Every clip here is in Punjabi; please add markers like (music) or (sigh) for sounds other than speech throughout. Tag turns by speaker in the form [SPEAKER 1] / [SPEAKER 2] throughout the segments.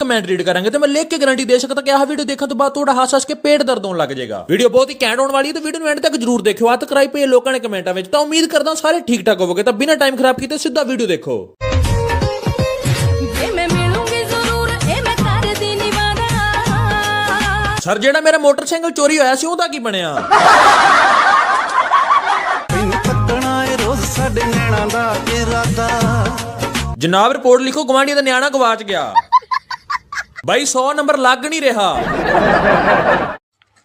[SPEAKER 1] ਕਮੈਂਟ ਰੀਡ ਕਰਾਂਗੇ ਤੇ ਮੈਂ ਲਿਖ ਕੇ ਗਾਰੰਟੀ ਦੇ ਸਕਦਾ ਕਿ ਆਹ ਵੀਡੀਓ ਦੇਖਣ ਤੋਂ ਬਾਅਦ ਤੁਹਾਡਾ ਹੱਸ ਹੱਸ ਕੇ ਪੇਟ ਦਰਦ ਹੋਣ ਲੱਗ ਜਾਏਗਾ। ਵੀਡੀਓ ਬਹੁਤ ਹੀ ਘੈਂਟ ਹੋਣ ਵਾਲੀ ਹੈ ਤੇ ਵੀਡੀਓ ਨੂੰ ਐਂਡ ਤੱਕ ਜਰੂਰ ਦੇਖਿਓ। ਆ ਤੱਕ ਰਾਈ ਪਏ ਲੋਕਾਂ ਨੇ ਕਮੈਂਟਾਂ ਵਿੱਚ। ਤਾਂ ਉਮੀਦ ਕਰਦਾ ਸਾਰੇ ਠੀਕ ਠਾਕ ਹੋਵੋਗੇ। ਤਾਂ ਬਿਨਾਂ ਟਾਈਮ ਖਰਾਬ ਕੀਤੇ ਸਿੱਧਾ ਵੀਡੀਓ ਦੇਖੋ। ਸਰ ਜਿਹੜਾ ਮੇਰਾ ਮੋਟਰਸਾਈਕਲ ਚੋਰੀ ਹੋਇਆ ਸੀ ਉਹਦਾ ਕੀ ਬਣਿਆ?
[SPEAKER 2] ਮੈਨੂੰ ਤੱਕਣਾ ਏ ਰੋਜ਼ ਸਾਡੇ ਨੈਣਾ ਦਾ ਇਰਾਦਾ।
[SPEAKER 1] ਜਨਾਬ ਰਿਪੋਰਟ ਲਿਖੋ ਗਵਾਂਢੀ ਦਾ ਨਿਆਣਾ ਗਵਾਚ ਗਿਆ। ਬਾਈ 100 ਨੰਬਰ ਲੱਗ ਨਹੀਂ ਰਿਹਾ।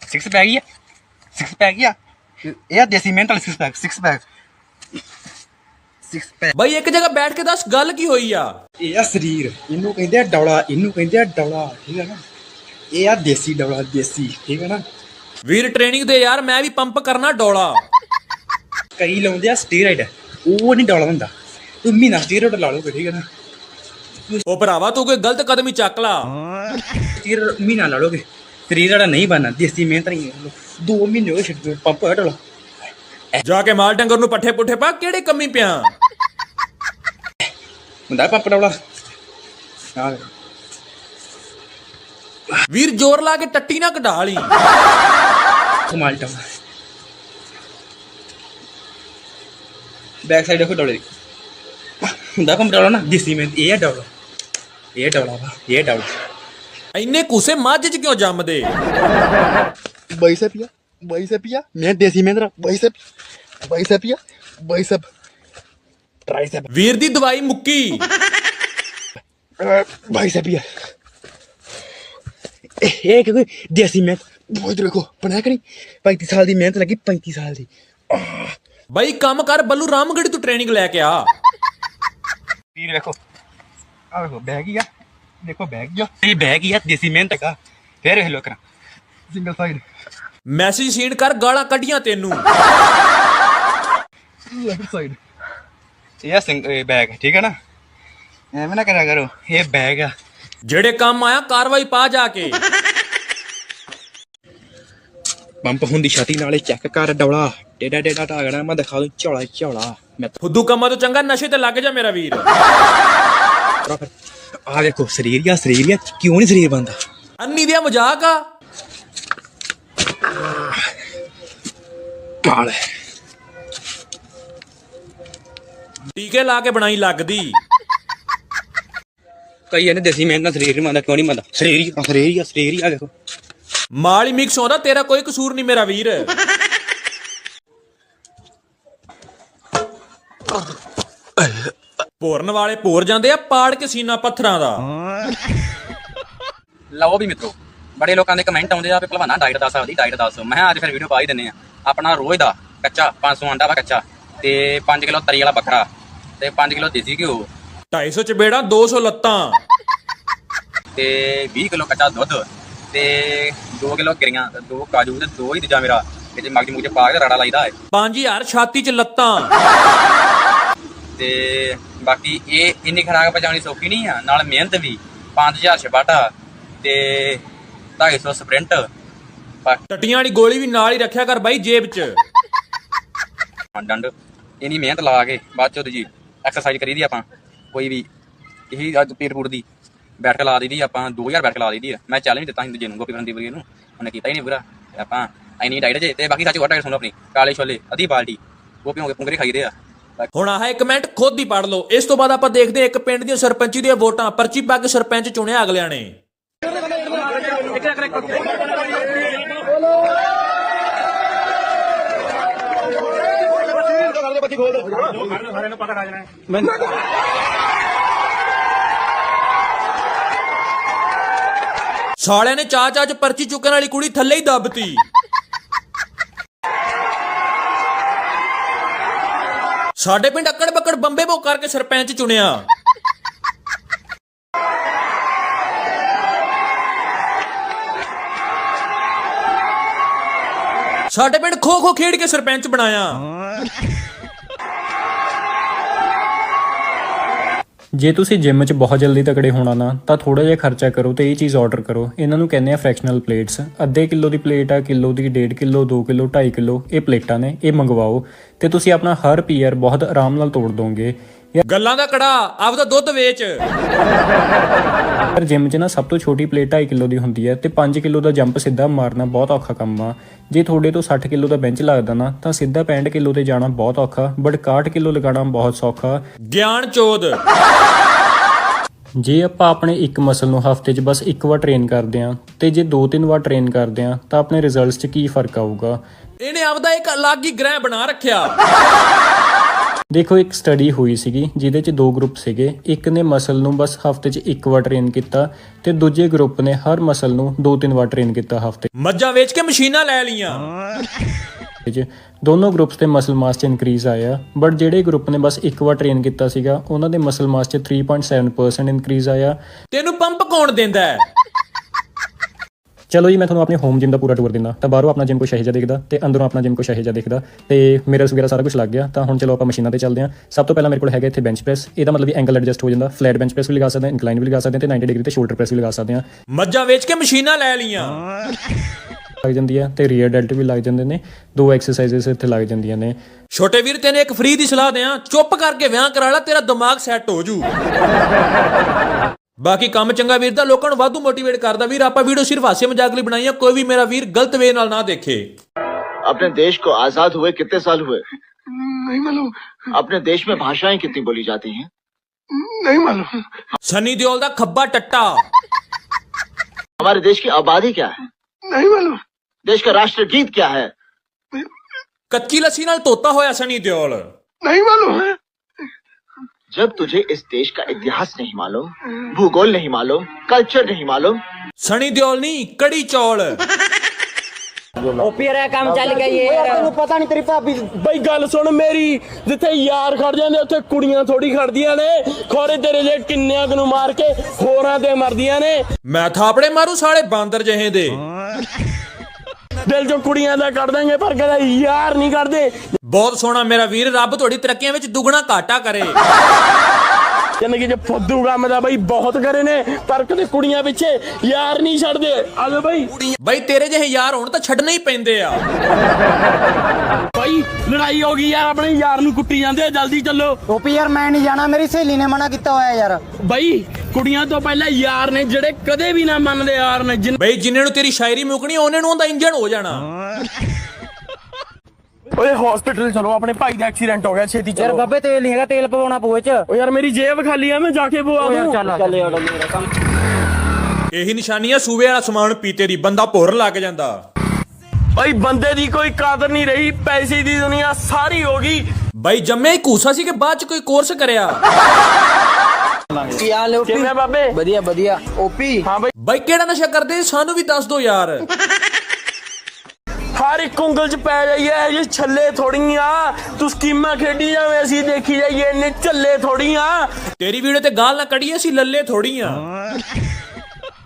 [SPEAKER 3] ਸਿਕਸ ਪੈਕ ਹੀ ਆ। ਸਿਕਸ ਪੈਕ ਹੀ ਆ। ਇਹ ਆ ਦੇਸੀ mental six pack six pack six pack
[SPEAKER 1] ਬਾਈ ਇੱਕ ਜਗ੍ਹਾ ਬੈਠ ਕੇ ਦੱਸ ਗੱਲ ਕੀ ਹੋਈ ਆ?
[SPEAKER 3] ਇਹ ਆ ਸਰੀਰ। ਇਹਨੂੰ ਕਹਿੰਦੇ ਆ ਡੌਲਾ ਇਹਨੂੰ ਕਹਿੰਦੇ ਆ ਡੌਲਾ ਠੀਕ ਹੈ ਨਾ? ਇਹ ਆ ਦੇਸੀ ਡੌਲਾ ਦੇਸੀ ਠੀਕ ਹੈ ਨਾ?
[SPEAKER 1] ਵੀਰ ਟ੍ਰੇਨਿੰਗ ਦੇ ਯਾਰ ਮੈਂ ਵੀ ਪੰਪ ਕਰਨਾ ਡੋਲਾ।
[SPEAKER 3] ਕਈ ਲਾਉਂਦੇ ਆ ਸਟੀਰਾਇਡ ਉਹ ਨਹੀਂ ਡੌਲਾ ਹੁੰਦਾ। ਤੂੰ ਮਹੀਨਾ ਸਟੀਰਾਇਡ ਲਾ ਲਓਗੇ ਠੀਕ ਹੈ ਨਾ?
[SPEAKER 1] ਉਹ ਭਰਾਵਾ ਤੂੰ ਕੋਈ ਗਲਤ ਕਦਮ ਹੀ ਚੱਕ ਲਾ।
[SPEAKER 3] ਸਟੀਰਾਇਡ ਮਹੀਨਾ ਲਾ ਲੋਗੇ ਸਰੀਰ ਜਿਹੜਾ ਨਹੀਂ ਬਣਨਾ ਦੇਸੀ ਮਿਹਨਤ ਨਹੀਂ ਹੈ। ਦੋ ਮਹੀਨੇ ਹੋ ਗਏ ਛੱਡ ਪੰਪ ਹੋਇਆ ਡੌਲਾ
[SPEAKER 1] ਜਾ ਕੇ ਮਾਲ ਡੰਗਰ ਨੂੰ ਪੱਠੇ ਪੁੱਠੇ ਪਾ ਕਿਹੜੇ ਕੰਮੀ ਪਿਆ?
[SPEAKER 3] ਹੁੰਦਾ ਪੰਪ ਆ
[SPEAKER 1] ਵੀਰ ਜ਼ੋਰ ਲਾ ਕੇ ਟੱਟੀ ਨਾ ਕਢਾ ਲਈ।
[SPEAKER 3] ਕਮਾਲ ਡੌਲਾ ਬੈਕ ਸਾਈਡ ਦੇਖੋ ਡੌਲੇ ਦੀ। ਹੁੰਦਾ ਪੰਪ ਡੌਲਾ ਨਾ ਦੇਸੀ ਮਿਹਨਤ ਇਹ ਆ ਡੌਲਾ ਇਹ ਡੌਲਾ ਵਾ ਇਹ ਡੌਲਾ
[SPEAKER 1] ਇੰਨੇ ਕੂਸੇ ਮੱਝ ਚ ਕਿਉਂ ਜੰਮਦੇ?
[SPEAKER 3] ਬਾਈਸੈਪੀਆ ਬਾਈਸੈਪੀਆ ਮੈਂ ਦੇਸੀ ਮਹਿੰਦਰਾ ਬਾਈਸੈਪ ਬਾਈਸੈਪੀਆ ਬਾਈਸੈਪ ਟ੍ਰਾਈਸੈਪ
[SPEAKER 1] ਵੀਰ ਦੀ ਦਵਾਈ ਮੁੱਕੀ।
[SPEAKER 3] ਬਾਈਸੈਪੀਆ ਇਹ ਕਿ ਕੋਈ ਦੇਸੀ ਮਿਹਨਤ ਬਹੁਤ ਦੇਖੋ ਬਣਾਇਆ ਕਰੀ 35 ਸਾਲ ਦੀ ਮਿਹਨਤ ਲੱਗੀ 35 ਸਾਲ ਦੀ।
[SPEAKER 1] ਬਾਈ ਕੰਮ ਕਰ ਬੱਲੂ ਰਾਮਗੜੀ ਤੋਂ ਟ੍ਰੇਨਿੰਗ ਲੈ ਕੇ ਆ।
[SPEAKER 3] ਵੀਰ ਵੇਖੋ ਆ ਵੇਖੋ ਬੈਗ ਹੀ ਆ। ਦੇਖੋ ਬੈਗ ਹੀ ਆ ਇਹ ਬੈਗ ਹੀ ਆ ਦੇਸੀ ਮਿਹਨਤ ਹੈਗਾ। ਫੇਰ ਵੇਖ ਲੋ ਕਰਾਂ ਸਿੰਗਲ ਸਾਈਡ
[SPEAKER 1] ਮੈਸੇਜ ਸੀਡ ਕਰ ਗਾਲਾਂ ਕੱਢੀਆਂ ਤੈਨੂੰ।
[SPEAKER 3] ਲੈਫਟ ਸਾਈਡ ਇਹ ਸਿੰਗ ਇਹ ਬੈਗ ਠੀਕ ਹੈ ਨਾ? ਐਵੇਂ ਨਾ ਕਰਿਆ ਕਰੋ ਇਹ ਬੈਗ ਆ।
[SPEAKER 1] ਜਿਹੜੇ ਕੰਮ ਆਇਆ ਕਾਰਵਾਈ ਪਾ ਜਾ ਕੇ।
[SPEAKER 3] ਪੰਪ ਹੁੰਦੀ ਛਾਤੀ ਨਾਲੇ ਚੈੱਕ ਕਰ ਡੌਲਾ। ਟੇਡਾ ਟੇਡਾ ਢਾਗਣਾ ਮੈਂ ਦਿਖਾ ਦੂੰ ਝੋਲਾ ਝੋਲਾ। ਮੈਂ
[SPEAKER 1] ਫੁੱਦੂ ਕੰਮਾਂ ਤੋਂ ਚੰਗਾ ਨਸ਼ੇ ਤੇ ਲੱਗ ਜਾ ਮੇਰਾ ਵੀਰ।
[SPEAKER 3] ਤੋਰਾ ਫਿਰ ਆ ਵੇਖੋ ਸਰੀਰ ਆ ਸਰੀਰ ਆ। ਕਿਉਂ ਨਹੀਂ ਸਰੀਰ ਬੰਦਾ
[SPEAKER 1] ਅੰਨੀ ਮਜ਼ਾਕ ਆ। ਟੀਕੇ ਲਾ ਕੇ ਬਣਾਈ ਲੱਗਦੀ।
[SPEAKER 3] ਕਈ ਇਹਨੇ ਦੇਸੀ ਮਿਹਨਤ ਨਾਲ ਸਰੀਰ ਨਹੀਂ ਮੰਨਦਾ ਕਿਉਂ ਨਹੀਂ ਮੰਨਦਾ ਸਰੀਰ ਹੀ ਆ ਸਰੀਰ ਹੀ ਆ ਸਰੀਰ ਹੀ ਆ ਵੇਖੋ
[SPEAKER 1] ਮਾਲ ਹੀ ਮਿਕਸ ਹੁੰਦਾ ਤੇਰਾ ਕੋਈ ਕਸੂਰ ਨਹੀਂ ਮੇਰਾ ਵੀਰ। ਭੋਰਨ ਵਾਲੇ ਭੋਰ ਜਾਂਦੇ ਆ ਪਾੜ ਕੇ ਸੀਨਾ ਪੱਥਰਾਂ ਦਾ। (laughs)
[SPEAKER 4] ਲਓ ਵੀ ਮਿੱਤਰੋ ਬੜੇ ਲੋਕਾਂ ਦੇ ਕਮੈਂਟ ਆਉਂਦੇ ਆ ਵੀ ਭਲਵਾਨਾ ਡਾਈਟ ਦੱਸ ਆਪਦੀ ਡਾਈਟ ਦੱਸ। ਮੈਂ ਅੱਜ ਫਿਰ ਵੀਡੀਓ ਪਾ ਹੀ ਦਿੰਨੇ ਆ। ਆਪਣਾ ਰੋਜ਼ ਦਾ ਕੱਚਾ 500 ਆਂਡਾ ਵਾ ਕੱਚਾ ਤੇ 5 ਕਿਲੋ ਤਰੀ ਵਾਲਾ ਬੱਕਰਾ ਤੇ 5 ਕਿਲੋ ਦੇਸੀ ਘਿਓ।
[SPEAKER 1] 250 ਚਬੇੜਾ 200 ਲੱਤਾਂ।
[SPEAKER 4] ਤੇ 20 ਕਿਲੋ ਕੱਚਾ ਦੁੱਧ ਤੇ 2 ਕਿਲੋ ਗਿਰੀਆਂ ਤੇ 2 ਕਾਜੂ ਤੇ 2 ਹੀ ਦੂਜਾ ਮੇਰਾ। ਜੇ ਮਗਜ ਮੂਜੇ ਪਾ ਕੇ ਰੜਾ ਲਾਈਦਾ ਹੈ
[SPEAKER 1] 5000 ਛਾਤੀ 'ਚ ਲੱਤਾਂ।
[SPEAKER 4] ਤੇ ਬਾਕੀ ਇਹ ਇੰਨੀ ਖਰਾਕ ਪਜਾਉਣੀ ਸੌਖੀ ਨਹੀਂ ਆ ਨਾਲ ਮਿਹਨਤ ਵੀ 5000 ਛਪਾਟਾ ਤੇ 250 ਸਪ੍ਰਿੰਟ।
[SPEAKER 1] ਟੱਟੀਆਂ ਵਾਲੀ ਗੋਲੀ ਵੀ ਨਾਲ ਹੀ ਰੱਖਿਆ ਕਰ ਬਾਈ ਜੇਬ 'ਚ।
[SPEAKER 4] ਡੰਡ ਇੰਨੀ ਮਿਹਨਤ ਲਾ ਕੇ ਬਾਅਦ ਚੋਂ ਜੀ ਐਕਸਰਸਾਈਜ਼ ਕਰੀਦੀ ਆਪਾਂ ਕੋਈ ਵੀ ਇਹੀ ਅੱਜ ਪੇਟ ਪੂਟ ਦੀ ਬੈਠਕ ਲਾ ਦਈਦੀ ਆਪਾਂ 2000 ਬੈਠਕ ਲਾ ਆ। ਮੈਂ ਚੈਲੰਜ ਦਿੱਤਾ ਦੂਜੇ ਨੂੰ ਗੋਪੀ ਫਰੰਦੀ ਵੀਰ ਨੂੰ ਉਹਨੇ ਕੀਤਾ ਹੀ ਨਹੀਂ ਪੂਰਾ ਆਪਾਂ ਐਨੀ ਡਾਈਟ ਜੇ ਤੇ ਬਾਕੀ ਸੱਚ ਡਾਈਟ ਸੁਣੋ ਆਪਣੀ ਕਾਲੇ ਛੋਲੇ ਅੱਧੀ ਬਾਲਟੀ ਗੋਪੀ ਹੋ ਕੇ ਪੁੰਗਰੇ ਖਾਈਦੇ ਆ।
[SPEAKER 1] ਹੁਣ ਆਹ ਇੱਕ ਕਮੈਂਟ ਖੁਦ ਹੀ ਪੜ ਲਓ। ਇਸ ਤੋਂ ਬਾਅਦ ਆਪਾਂ ਦੇਖਦੇ ਹਾਂ ਇੱਕ ਪਿੰਡ ਦੀਆਂ ਸਰਪੰਚੀ ਦੀਆਂ ਵੋਟਾਂ। ਪਰਚੀ ਪਾ ਕੇ ਸਰਪੰਚ ਚੁਣਿਆ ਅਗਲਿਆਂ ਨੇ। ਸਾਲਿਆਂ ਨੇ ਚਾਹ ਚਾਹ ਚ ਪਰਚੀ ਚੁੱਕਣ ਵਾਲੀ ਕੁੜੀ ਥੱਲੇ ਹੀ ਦੱਬਤੀ। ਸਾਡੇ ਪਿੰਡ ਅਕੜ ਬੱਕੜ ਬੰਬੇ ਬੋ ਕਰਕੇ ਸਰਪੰਚ ਚੁਣਿਆ। ਸਾਡੇ ਪਿੰਡ ਖੋ ਖੋ ਖੇਡ ਕੇ ਸਰਪੰਚ ਬਣਾਇਆ।
[SPEAKER 5] ਜੇ ਤੁਸੀਂ ਜਿਮ 'ਚ ਬਹੁਤ ਜਲਦੀ ਤਕੜੇ ਹੋਣਾ ਨਾ, ਤਾਂ ਥੋੜਾ ਜਿਹਾ ਖਰਚਾ ਕਰੋ ਤੇ ਇਹ ਚੀਜ਼ ਆਰਡਰ ਕਰੋ। ਇਹਨਾਂ ਨੂੰ ਕਹਿੰਦੇ ਆ ਫ੍ਰੈਕਸ਼ਨਲ ਪਲੇਟਸ ਅੱਧੇ ਕਿਲੋ ਦੀ ਪਲੇਟ ਆ, ਕਿਲੋ ਦੀ 1.5 ਕਿਲੋ 2 ਕਿਲੋ 2.5 ਕਿਲੋ, ਇਹ ਪਲੇਟਾਂ ਨੇ, ਇਹ ਮੰਗਵਾਓ। ਤੇ ਤੁਸੀਂ ਆਪਣਾ ਹਰ ਪੀਅਰ ਬਹੁਤ ਆਰਾਮ ਨਾਲ ਤੋੜ ਦੋਗੇ।
[SPEAKER 1] ਗੱਲਾਂ ਦਾ ਕੜਾ ਆਪਦਾ ਦੁੱਧ ਵੇਚ।
[SPEAKER 5] ਪਰ ਜਿਮ 'ਚ ਨਾ ਸਭ ਤੋਂ ਛੋਟੀ ਪਲੇਟ 2.5 ਕਿਲੋ ਦੀ ਹੁੰਦੀ ਹੈ ਤੇ 5 ਕਿਲੋ ਦਾ ਜੰਪ ਸਿੱਧਾ ਮਾਰਨਾ ਬਹੁਤ ਔਖਾ ਕੰਮ ਆ। ਜੇ ਤੁਹਾਡੇ ਤੋਂ 60 ਕਿਲੋ ਦਾ ਬੈਂਚ ਲੱਗਦਾ ਨਾ ਤਾਂ ਸਿੱਧਾ 65 ਕਿਲੋ ਤੇ ਜਾਣਾ ਬਹੁਤ ਔਖਾ ਬਟ 61 ਕਿਲੋ ਲਗਾਉਣਾ ਬਹੁਤ ਸੌਖਾ।
[SPEAKER 1] ਗਿਆਨ ਚੋਦ।
[SPEAKER 5] ਜੇ ਆਪਾਂ ਆਪਣੇ ਇੱਕ ਮਸਲ ਨੂੰ ਹਫ਼ਤੇ 'ਚ ਬਸ ਇੱਕ ਵਾਰ ਟ੍ਰੇਨ ਕਰਦੇ ਆਂ ਤੇ ਜੇ ਦੋ ਤਿੰਨ ਵਾਰ ਟ੍ਰੇਨ ਕਰਦੇ ਆਂ ਤਾਂ ਆਪਣੇ ਰਿਜ਼ਲਟਸ 'ਚ ਕੀ ਫ਼ਰਕ ਆਊਗਾ?
[SPEAKER 1] ਇਹਨੇ ਆਪਦਾ ਇੱਕ ਅਲੱਗ ਹੀ ਗ੍ਰਹਿ ਬਣਾ ਰੱਖਿਆ।
[SPEAKER 5] ਦੇਖੋ ਇੱਕ ਸਟੱਡੀ ਹੋਈ ਸੀਗੀ ਜਿਹਦੇ 'ਚ ਦੋ ਗਰੁੱਪ ਸੀਗੇ। ਇੱਕ ਨੇ ਮਸਲ ਨੂੰ ਬਸ ਹਫ਼ਤੇ 'ਚ ਇੱਕ ਵਾਰ ਟ੍ਰੇਨ ਕੀਤਾ ਤੇ ਦੂਜੇ ਗਰੁੱਪ ਨੇ ਹਰ ਮਸਲ ਨੂੰ ਦੋ ਤਿੰਨ ਵਾਰ ਟ੍ਰੇਨ ਕੀਤਾ ਹਫ਼ਤੇ
[SPEAKER 1] ਮੱਝਾਂ ਵੇਚ ਕੇ ਮਸ਼ੀਨਾਂ ਲੈ ਲੀਆਂ
[SPEAKER 5] 'ਚ ਦੋਨੋਂ ਗਰੁੱਪਸ ਤੇ ਮਸਲ ਮਾਸ 'ਚ ਇਨਕਰੀਜ਼ ਆਇਆ। ਬਟ ਜਿਹੜੇ ਗਰੁੱਪ ਨੇ ਬਸ ਇੱਕ ਵਾਰ ਟ੍ਰੇਨ ਕੀਤਾ ਸੀਗਾ ਉਹਨਾਂ ਦੇ ਮਸਲ ਮਾਸ 'ਚ 3.7% ਇਨਕਰੀਜ਼ ਆਇਆ।
[SPEAKER 1] ਤੈਨੂੰ ਪੰਪ ਕੌਣ ਦਿੰਦਾ ਹੈ?
[SPEAKER 5] ਚਲੋ ਜੀ ਮੈਂ ਤੁਹਾਨੂੰ ਆਪਣੇ ਹੋਮ ਜਿਮ ਦਾ ਪੂਰਾ ਟੂਰ ਦਿੰਦਾ। ਤਾਂ ਬਾਹਰੋਂ ਆਪਣਾ ਜਿਮ ਕੁਛ ਇਹੋ ਜਿਹਾ ਦਿਖਦਾ ਤੇ ਅੰਦਰੋਂ ਆਪਣਾ ਜਿਮ ਕੁਛ ਇਹੋ ਜਿਹਾ ਦਿਖਦਾ ਤੇ ਮਿਰਰਸ ਵਗੈਰਾ ਸਾਰਾ ਕੁਝ ਲੱਗ ਗਿਆ। ਤਾਂ ਹੁਣ ਚਲੋ ਆਪਾਂ ਮਸ਼ੀਨਾਂ ਤੇ ਚੱਲਦੇ ਹਾਂ। ਸਭ ਤੋਂ ਪਹਿਲਾਂ ਮੇਰੇ ਕੋਲ ਹੈਗਾ ਇੱਥੇ ਬੈਂਚ ਪ੍ਰੈਸ ਇਹਦਾ ਮਤਲਬ ਵੀ ਐਂਗਲ ਐਡਜਸਟ ਹੋ ਜਾਂਦਾ। ਫਲੈਟ ਬੈਂਚ ਪ੍ਰੈਸ ਵੀ ਲਗਾ ਸਕਦੇ ਹਾਂ ਇਨਕਲਾਈਨ ਵੀ ਲਗਾ ਸਕਦੇ ਹਾਂ ਤੇ 90 ਡਿਗਰੀ ਤੇ ਸ਼ੋਲਡਰ ਪ੍ਰੈਸ ਵੀ ਲਗਾ ਸਕਦੇ ਹਾਂ।
[SPEAKER 1] ਮੱਝਾਂ ਵੇਚ ਕੇ ਮਸ਼ੀਨਾਂ ਲੈ ਲੀਆਂ
[SPEAKER 5] ਲੱਗ ਜਾਂਦੀ ਹੈ ਤੇ ਰੀਅਰ ਡੈਲਟ ਵੀ ਲੱਗ ਜਾਂਦੇ ਨੇ। ਦੋ ਐਕਸਰਸਾਈਜ਼ਸ ਇੱਥੇ ਲੱਗ ਜਾਂਦੀਆਂ ਨੇ।
[SPEAKER 1] ਛੋਟੇ ਵੀਰ ਤੈਨੂੰ ਇੱਕ ਫ੍ਰੀ ਦੀ ਸਲਾਹ ਦਿਆਂ। ਚੁੱਪ ਕਰਕੇ ਵਿਆਹ ਕਰਾ ਲੈ ਤੇਰਾ ਦਿਮਾਗ ਸੈੱਟ ਹੋ ਜੂ। ਬਾਕੀ ਕੰਮ ਚੰਗਾ ਵੀਰ ਦਾ ਲੋਕਾਂ ਨੂੰ ਵਾਧੂ ਮੋਟੀਵੇਟ ਕਰਦਾ ਵੀਰ ਆਪਾਂ ਵੀਡੀਓ ਸਿਰਫ ਹਾਸੇ ਮਜ਼ਾਕ ਲਈ ਬਣਾਈ ਆ ਕੋਈ ਵੀ ਮੇਰਾ ਵੀਰ ਗਲਤ ਵੇ ਨਾਲ ਨਾ ਦੇਖੇ
[SPEAKER 6] अपने देश को आजाद हुए कितने साल हुए नहीं मालूम अपने देश में भाषाएं कितनी बोली जाती हैं नहीं मालूम
[SPEAKER 1] ਸਨੀ ਦਿਓਲ ਦਾ ਖੱਬਾ ਟੱਟਾ
[SPEAKER 6] हमारे देश की आबादी क्या है नहीं मालूम देश का राष्ट्र गीत क्या है
[SPEAKER 1] ਕੱਚੀ ਲੱਸੀ ਨਾਲ ਧੋਤਾ ਹੋਇਆ ਸਨੀ ਦਿਓਲ
[SPEAKER 6] जब तुझे इस देश का इतिहास नहीं मालूम भूगोल नहीं मालूम कल्चर नहीं मालूम
[SPEAKER 1] ਸਨੀ ਦਿਓਲ ਨਹੀਂ ਕੜੀ ਚੌਲ
[SPEAKER 7] ਤੈਨੂੰ ਪਤਾ ਨਹੀਂ ਤੇਰੀ ਭਾਬੀ ਬਈ ਗੱਲ ਸੁਣ ਮੇਰੀ ਜਿੱਥੇ ਯਾਰ ਖੜ ਜਾਂਦੇ ਉੱਥੇ ਕੁੜੀਆਂ ਥੋੜੀ ਖੜਦੀਆਂ ਨੇ ਖੋਰੇ ਤੇਰੇ ਜੇ ਕਿੰਨਿਆਂ ਕੁ ਨੂੰ ਮਾਰ ਕੇ ਹੋਰਾਂ ਤੇ ਮਰਦੀਆਂ ਨੇ
[SPEAKER 1] ਮੈਂ ਥਾਪੜੇ ਮਾਰੂ ਸਾਲੇ ਬਾਂਦਰ ਜਿਹੇ ਦੇ
[SPEAKER 7] ਦਿਲ ਚੋਂ ਕੁੜੀਆਂ ਦਾ ਕੱਢ ਦਾਂਗੇ ਪਰ ਕਦੇ ਯਾਰ ਨਹੀਂ ਕੱਢਦੇ।
[SPEAKER 1] ਬਹੁਤ ਸੋਹਣਾ ਮੇਰਾ ਵੀਰ ਰੱਬ ਤੁਹਾਡੀ ਤਰੱਕੀਆਂ ਵਿੱਚ ਦੁੱਗਣਾ ਘਾਟਾ ਕਰੇ।
[SPEAKER 7] ਜ਼ਿੰਦਗੀ 'ਚ ਫੁੱਦੂ ਕੰਮ ਦਾ ਬਈ ਬਹੁਤ ਕਰੇ ਨੇ ਪਰ ਕਦੇ ਕੁੜੀਆਂ ਪਿੱਛੇ ਯਾਰ ਨਹੀਂ ਛੱਡਦੇ। ਆ ਲੋ ਬਈ।
[SPEAKER 1] ਬਈ ਤੇਰੇ ਜਿਹੇ ਯਾਰ ਹੋਣ ਤਾਂ ਛੱਡਣੇ ਹੀ ਪੈਂਦੇ ਆ।
[SPEAKER 7] ਲੜਾਈ ਹੋ ਗਈ ਯਾਰ ਆਪਣੇ ਯਾਰ ਨੂੰ ਕੁੱਟੀ ਜਾਂਦੇ ਆ, ਜਲਦੀ ਚੱਲੋ।
[SPEAKER 8] ਓਪੀ ਯਾਰ ਮੈਂ ਨਹੀਂ ਜਾਣਾ ਮੇਰੀ ਸਹੇਲੀ ਨੇ ਮਨਾ ਕੀਤਾ ਹੋਇਆ ਯਾਰ।
[SPEAKER 7] ਬਈ ਕੁੜੀਆਂ ਤੋਂ ਪਹਿਲਾਂ ਯਾਰ ਨੇ ਜਿਹੜੇ ਕਦੇ ਵੀ ਨਾ ਮੰਨਦੇ ਯਾਰ ਨੇ ਜਿਨ-
[SPEAKER 1] ਬਈ ਜਿੰਨੇ ਨੂੰ ਤੇਰੀ ਸ਼ਾਇਰੀ ਮੁਕਣੀ ਉਹਨੇ ਨੂੰ ਉਹਦਾ ਇੰਜਣ ਹੋ ਜਾਣਾ।
[SPEAKER 7] ਓਏ ਹਸਪੀਟਲ ਚਲੋ ਆਪਣੇ ਭਾਈ ਦਾ ਐਕਸੀਡੈਂਟ ਹੋ ਗਿਆ ਛੇਤੀ
[SPEAKER 8] ਯਾਰ
[SPEAKER 7] ਚਲੋ।
[SPEAKER 8] ਬੱਬੇ ਤੇਲ ਨਹੀਂ ਹੈਗਾ ਤੇਲ ਪਵਾਉਣਾ ਪਊ ਇਹ ਚ।
[SPEAKER 7] ਓ ਯਾਰ ਮੇਰੀ ਜੇਬ ਖਾਲੀ ਆ ਮੈਂ ਜਾ ਕੇ ਪਵਾ ਦੂੰ।
[SPEAKER 8] ਚੱਲ ਯਾਰ ਮੇਰਾ ਕੰਮ
[SPEAKER 1] ਇਹੀ ਨਿਸ਼ਾਨੀ ਆ ਸੂਬੇ ਵਾਲਾ ਸਮਾਨ ਪੀਤੇ ਦੀ ਬੰਦਾ ਭੁਰ ਲੱਗ ਜਾਂਦਾ।
[SPEAKER 7] ਭਾਈ ਬੰਦੇ ਦੀ ਕੋਈ ਕਾਦਰ ਨਹੀਂ ਰਹੀ ਪੈਸੇ ਦੀ ਦੁਨੀਆ ਸਾਰੀ ਹੋ ਗਈ।
[SPEAKER 1] ਬਈ ਜੰਮੇ ਹੀ ਘੂਸਾ ਸੀ ਕਿ ਬਾਅਦ ਚ ਕੋਈ ਕੋਰਸ ਕਰਿਆ?
[SPEAKER 8] ਕੀ ਹਾਲ ਹੈ ਓਪੀ?
[SPEAKER 7] ਕਿਵੇਂ ਬਾਬੇ?
[SPEAKER 8] ਵਧੀਆ ਵਧੀਆ। ਓਪੀ?
[SPEAKER 7] ਹਾਂ ਬਈ।
[SPEAKER 1] ਬਈ ਕਿਹੜਾ ਨਸ਼ਾ ਕਰਦੇ ਸਾਨੂੰ ਵੀ ਦੱਸ ਦੋ ਯਾਰ।
[SPEAKER 7] ਹਰ ਇੱਕ ਉਂਗਲ 'ਚ ਪੈ ਜਾਈਏ ਇਹ ਛੱਲੇ ਥੋੜੀਆਂ। ਤੂੰ ਸਕੀਮਾਂ ਖੇਡੀ ਜਾਵੇਂ ਅਸੀਂ ਦੇਖੀ ਜਾਈਏ ਇੰਨੇ ਝੱਲੇ ਥੋੜੀਆਂ।
[SPEAKER 1] ਤੇਰੀ ਵੀਡੀਓ ਤੇ ਗਾਲ ਨਾ ਕੱਢੀਏ ਅਸੀਂ ਲੱਲੇ ਥੋੜੀਆਂ।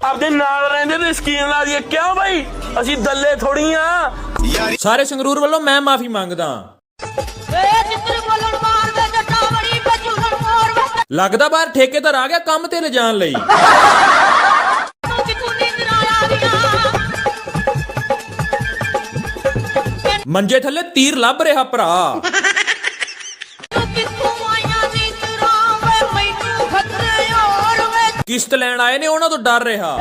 [SPEAKER 7] ਆਪਦੇ ਨਾਲ ਰਹਿੰਦੇ ਤੇ ਸਕੀਮ ਲਾ ਦਈਏ। ਕਿਉਂ ਬਈ? ਅਸੀਂ ਦੱਲੇ ਥੋੜੀਆਂ
[SPEAKER 1] ਸਾਰੇ ਸੰਗਰੂਰ ਵੱਲੋਂ ਮੈਂ ਮਾਫੀ ਮੰਗਦਾ। ਲੱਗਦਾ ਬਾਹਰ ਠੇਕੇਦਾਰ ਆ ਗਿਆ ਕੰਮ ਤੇ ਲਿਜਾਣ ਲਈ। ਮੰਜੇ ਥੱਲੇ ਤੀਰ ਲੱਭ ਰਿਹਾ ਭਰਾ। ਕਿਸ਼ਤ ਲੈਣ ਆਏ ਨੇ ਉਹਨਾਂ ਤੋਂ ਡਰ ਰਿਹਾ।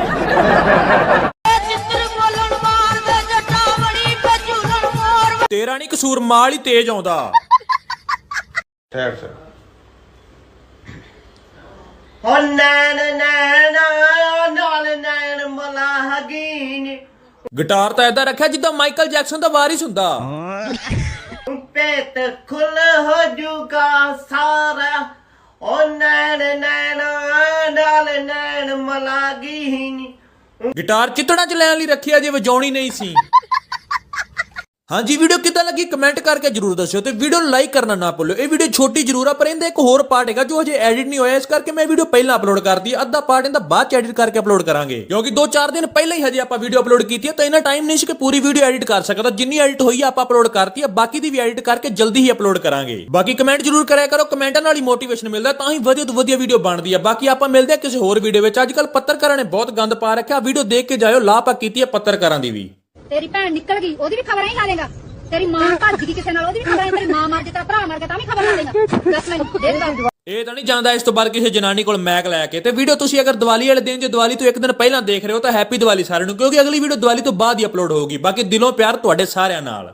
[SPEAKER 1] ਤੇਰਾ ਨਹੀਂ ਕਸੂਰ ਮਾਲ ਹੀ ਤੇਜ਼ ਆਉਂਦਾ।
[SPEAKER 8] ਹੋ ਨੈਣ ਨੈਣ ਨਾਲ ਨੈਣ ਮਲਾਹਗੀਨ।
[SPEAKER 1] ਗਿਟਾਰ ਤਾਂ ਏਦਾਂ ਰੱਖਿਆ ਜਿੱਦਾਂ ਮਾਈਕਲ ਜੈਕਸਨ ਦਾ ਵਾਰਿਸ ਹੁੰਦਾ।
[SPEAKER 8] ਪੇਟ ਖੁੱਲ ਹੋ ਜੂਗਾ ਸਾਰਾ। ਓ ਨੈਣ ਨੈਣ ਨਾਲ ਨੈਣ ਮਲਾਹਗੀਨ
[SPEAKER 1] ਗਿਟਾਰ ਚਿੱਤੜਾਂ 'ਚ ਲੈਣ ਲਈ ਰੱਖਿਆ ਜੇ ਵਜਾਉਣੀ ਨਹੀਂ ਸੀ। ਹਾਂਜੀ ਵੀਡੀਓ ਕਿੱਦਾਂ ਲੱਗੀ? ਕਮੈਂਟ ਕਰਕੇ ਜਰੂਰ ਦੱਸਿਓ ਤੇ ਵੀਡੀਓ ਨੂੰ ਲਾਈਕ ਕਰਨਾ ਨਾ ਭੁੱਲਿਓ। ਇਹ ਵੀਡੀਓ ਛੋਟੀ ਜ਼ਰੂਰ ਆ, ਪਰ ਇਹਦਾ ਇੱਕ ਹੋਰ ਪਾਰਟ ਹੈਗਾ ਜੋ ਹਜੇ ਐਡਿਟ ਨਹੀਂ ਹੋਇਆ। ਇਸ ਕਰਕੇ ਮੈਂ ਵੀਡੀਓ ਪਹਿਲਾਂ ਅਪਲੋਡ ਕਰਦੀ ਆ ਅੱਧਾ ਪਾਰਟ ਇਹਦਾ ਬਾਅਦ ਚ ਐਡਿਟ ਕਰਕੇ ਅਪਲੋਡ ਕਰਾਂਗੇ। ਕਿਉਂਕਿ 2-4 ਦਿਨ ਪਹਿਲਾਂ ਹੀ ਹਜੇ ਆਪਾਂ ਵੀਡੀਓ ਅਪਲੋਡ ਕੀਤੀ ਹੈ, ਤਾਂ ਇਹਨਾਂ ਟਾਈਮ ਨਹੀਂ ਸੀ ਕਿ ਪੂਰੀ ਵੀਡੀਓ ਐਡਿਟ ਕਰ ਸਕਦਾ। ਜਿੰਨੀ ਐਡਿਟ ਹੋਈ ਆਪਾਂ ਅਪਲੋਡ ਕਰਤੀ ਹੈ ਬਾਕੀ ਦੀ ਵੀ ਐਡਿਟ ਕਰਕੇ ਜਲਦੀ ਹੀ ਅਪਲੋਡ ਕਰਾਂਗੇ। ਬਾਕੀ ਕਮੈਂਟ ਜਰੂਰ ਕਰਿਆ ਕਰੋ। ਕਮੈਂਟਾਂ ਨਾਲ ਹੀ ਮੋਟੀਵੇਸ਼ਨ ਮਿਲਦਾ, ਤਾਂ ਹੀ ਵਧੀਆ ਤੋਂ ਵਧੀਆ ਵੀਡੀਓ ਬਣਦੀ ਹੈ ਬਾਕੀ ਆਪਾਂ ਮਿਲਦੇ ਹਾਂ ਕਿਸੇ ਹੋਰ ਵੀਡੀਓ ਵਿੱਚ। ਅੱਜ ਕੱਲ ਪੱਤਰਕਾਰਾਂ ਨੇ ਬਹੁਤ ਗੰਦ ਪਾ ਰੱਖਿਆ। ਵੀਡੀਓ ਦੇਖ ਕੇ ਜਾਇਓ ਲਾਪਾ ਕੀਤੀ ਹੈ ਪੱਤਰਕਾਰਾਂ ਦੀ ਵੀ।
[SPEAKER 9] ਤੇਰੀ ਭੈਣ ਨਿਕਲ ਗਈ, ਉਹਦੀ ਵੀ ਖਬਰਾਂ ਹੀ ਲਾ ਦੇਗਾ ਤੇਰੀ ਮਾਂ ਭੱਜ ਗਈ ਕਿਸੇ ਨਾਲ, ਉਹਦੀ ਵੀ ਖਬਰਾਂ ਤੇਰੀ ਮਾਂ ਮਰ ਗਈ ਤੇਰਾ ਭਰਾ ਮਰ ਗਿਆ, ਤਾਂ ਵੀ ਖਬਰ ਲਾ ਦੇਗਾ ਦੱਸ ਮੈਨੂੰ, ਦੇ ਦੇ
[SPEAKER 1] ਇਹ ਤਾਂ ਨਹੀਂ ਜਾਂਦਾ ਇਸ ਤੋਂ ਬਾਅਦ ਕਿਸੇ ਜਨਾਨੀ ਕੋਲ ਮੈਕ ਲੈ ਕੇ। ਤੇ ਵੀਡੀਓ ਤੁਸੀਂ ਅਗਰ ਦੀਵਾਲੀ ਵਾਲੇ ਦਿਨ, ਜੇ ਦੀਵਾਲੀ ਤੋਂ ਇੱਕ ਦਿਨ ਪਹਿਲਾਂ ਦੇਖ ਰਹੇ ਹੋ, ਤਾਂ ਹੈਪੀ ਦੀਵਾਲੀ ਸਾਰਿਆਂ ਨੂੰ, ਕਿਉਂਕਿ ਅਗਲੀ ਵੀਡੀਓ ਦੀਵਾਲੀ ਤੋਂ ਬਾਅਦ ਹੀ ਅਪਲੋਡ ਹੋਊਗੀ। ਬਾਕੀ ਦਿਲੋਂ ਪਿਆਰ ਤੁਹਾਡੇ ਸਾਰਿਆਂ ਨਾਲ।